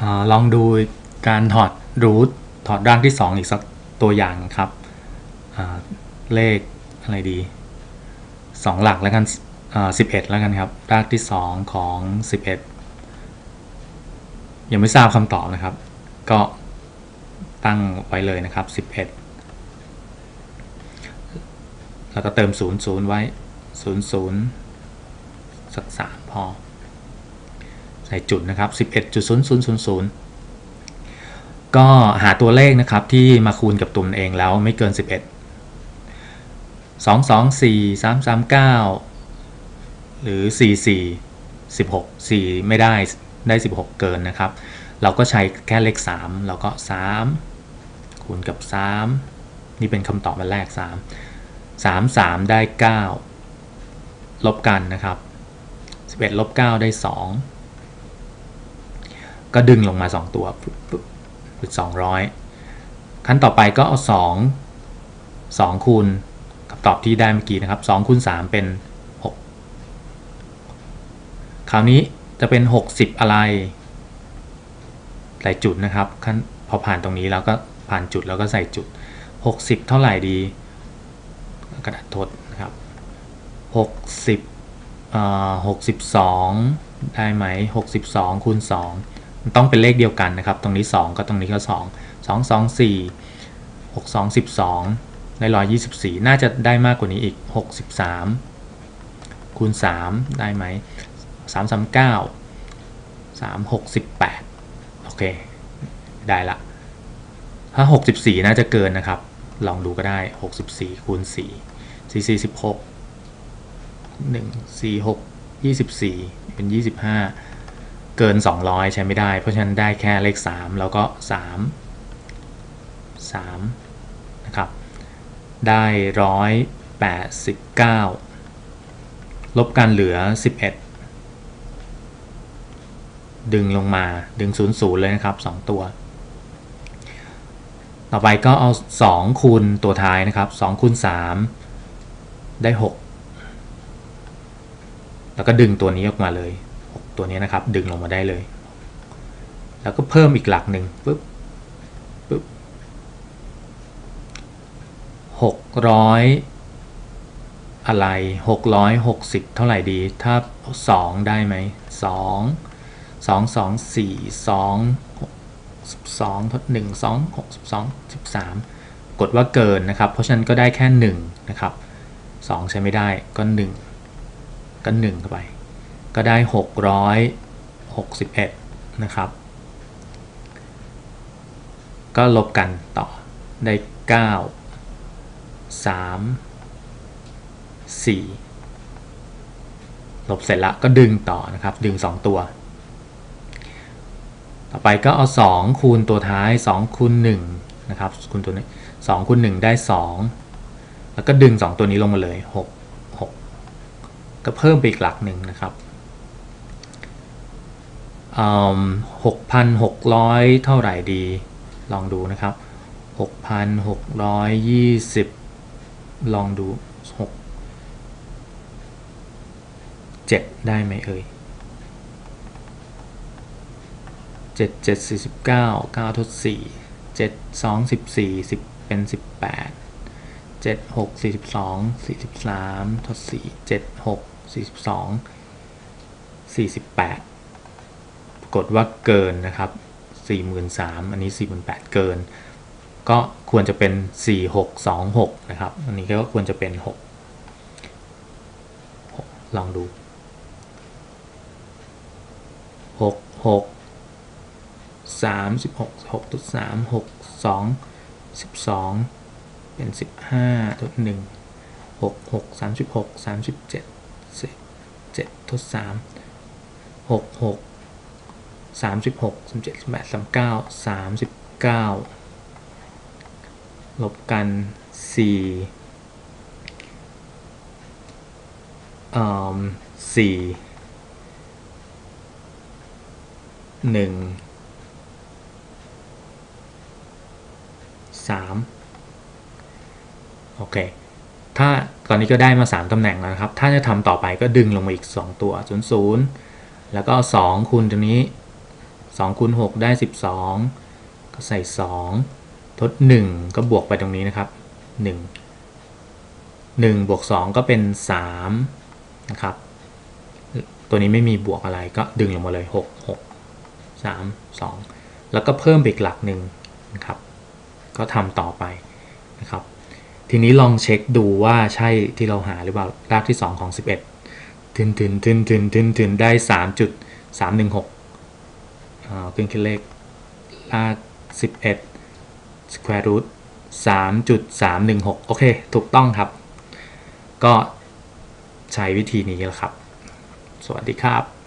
อลองดูการถอดรูทถอดรากที่ 2 อีกสักตัวอย่างครับเลขอะไรดี 2 หลักแล้วกันอ่า11แล้วกันครับรากที่ 2 ของ 11 ยังไม่ทราบคำตอบนะครับ ก็ตั้งไว้เลยนะครับ 11 แล้วก็เติม 0 0 ไว้ 0 0 สัก3พอ ใส่จุดนะครับ 11.0000 ก็หาตัวเลขนะครับที่มาคูณกับตัวมันเองแล้วไม่เกิน 11 2 2 4 3 3 9 หรือ 4 4 16 4 ไม่ได้ได้ 16 เกินนะครับ เราก็ใช้แค่เลข3เราก็ 3 คูณกับ 3 นี่เป็นคำตอบอันแรก 3 3 3 ได้ 9 ลบกันนะครับ 11 ลบ 9 ได้ 2 ก็ดึงลงมา 2 ตัวปึ๊บปึ๊บเป็น200 ขั้นต่อไปก็เอา 2 2 คูณคำตอบที่ได้เมื่อกี้นะครับ2คูณ3เป็น 6 คราวนี้จะเป็น 60 อะไร ใส่จุดนะครับขั้นพอผ่านตรงนี้แล้วก็ผ่านจุดแล้วก็ใส่จุด 60 เท่าไหร่ดี กระดาษทดนะครับ 60เอ่อ62 ได้ไหม 62คูณ2 ต้องเป็นเลขเดียวกันนะครับ ตรงนี้ 2 ก็ตรงนี้ก็2 2 2 4 6 2 12 ได้ 124 น่าจะได้มากกว่านี้อีก 63 คูณ 3 ได้ไหม 3 3 9 3 68 โอเค ได้ละ ถ้า 64 น่าจะเกินนะครับ ลองดูก็ได้ 64 คูณ 4 4 4 16 1 4 6 24 เป็น 25 เกิน 200 ใช้ไม่ได้ เพราะฉะนั้นได้แค่เลข 3 แล้วก็ 3 3 นะครับ ได้ 189 ลบกันเหลือ 11 ดึงลงมาดึง 0 0 เลยนะครับ 2 ตัว ต่อไปก็เอา 2 คูณตัวท้ายนะครับ 2 คูณ 3 ได้ 6 แล้วก็ดึงตัวนี้ออกมาเลย ตัวนี้นะครับ ดึงลงมาได้เลย แล้วก็เพิ่มอีกหลักหนึ่งปึ๊บปึ๊บหกร้อยอะไรหกร้อยหกสิบเท่าไหร่ดี ถ้าสองได้ไหมสองสองสองสี่สองสิบสองหนึ่งสองหกสิบสองสิบสามกดว่าเกินนะครับ เพราะฉะนั้นก็ได้แค่หนึ่งนะครับสองใช้ไม่ได้ก็หนึ่งก็หนึ่งเข้าไป ก็ได้ 661 นะครับ ก็ลบกันต่อได้ 9 3 4 ลบเสร็จล้วก็ดึงต่อนะครับ ดึง 2 ตัว ต่อไปก็เอา 2 คูณตัวท้าย 2 คูณ1นะครับคูณตัวนี้2คูณ1ได้ 2 แล้วก็ดึง 2 ตัวนี้ลงมาเลย 6 6 ก็เพิ่มไปอีกหลักหนึ่งนะครับ หกพันหกร้อยเท่าไหร่ดี ลองดูนะครับหกพันหกร้อยยี่สิบลองดูหกเจ็ดได้ไหมเอ่ยเจ็ดเจ็ดสี่สิบเก้าเก้าทดสี่เจ็ดสองสิบสี่สิบเป็นสิบแปดเจ็ดหกสี่สิบสองสี่สิบสามทดสี่เจ็ดหกสี่สิบสองสี่สิบแปด กดว่าเกินนะครับ43,000อันนี้48,000เกิน ก็ควรจะเป็น 4626 นะครับ อันนี้ก็ควรจะเป็น 6 ลองดู 6 6 36 6 3 6 2 12 เป็น 15ตัว1 6 6 36 37 7ทด3 6 6 สามสิบหกสามเจ็ดสามแปดสามเก้าสามสิบเก้าลบกันสี่อ่าสี่หนึ่งสามโอเค ถ้าตอนนี้ก็ได้มา 3ตำแหน่งแล้วนะครับ ถ้าจะทำต่อไปก็ดึงลงมาอีก 2 ตัว 0 0 แล้วก็ 2 คูณตัวนี้ 2คูณ6ได้ 12 ก็ใส่ 2 ทด 1 ก็บวกไปตรงนี้นะครับ 1 1บวก2ก็เป็น 3 นะครับ ตัวนี้ไม่มีบวกอะไรก็ดึงลงมาเลย 6 6 3 2 แล้วก็เพิ่มไปอีกหลักหนึ่งนะครับ ก็ทำต่อไปนะครับ ทีนี้ลองเช็คดูว่าใช่ที่เราหาหรือเปล่ารากที่ 2 ของ 11ถึนถึนถึนถึนถึนถึนได้ 3.316อ่า เป็นคิดเลขราก11 square root 3.316 โอเค ถูกต้องครับ ก็ใช้วิธีนี้แล้วครับ สวัสดีครับ